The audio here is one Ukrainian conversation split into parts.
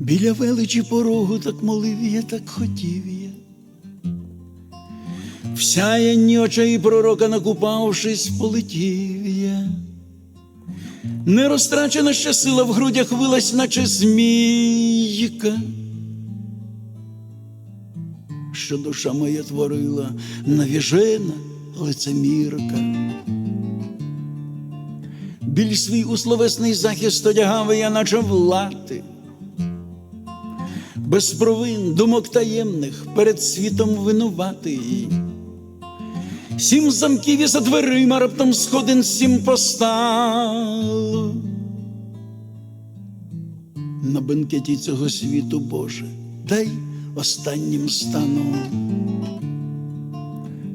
Біля величі порогу так молив я, так хотів я. В очей пророка накупавшись, полетів я. Нерозтрачена ще сила в грудях вилась, наче змійка, що душа моя творила навіжена лицемірка. Біль свій у словесний захист одягав я, наче влати. Без провин, думок таємних перед світом винуватий. Сім замків і за дверима раптом сходин сім постало. На бенкеті цього світу, Боже, дай останнім стану.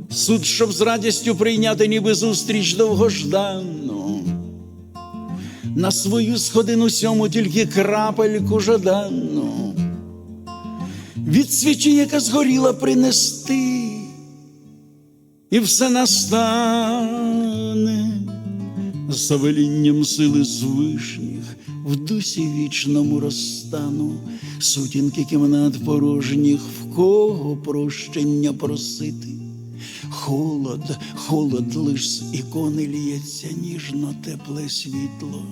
Суд, щоб з радістю прийняти, ніби зустріч довгождану. На свою сходину сьому тільки крапельку жадану. Від свічі, яка згоріла, принести і все настане за велінням сили звишніх в дусі вічному розстану, сутінки кімнат порожніх, в кого прощення просити. Холод, холод лиш з ікони ліється ніжно тепле світло.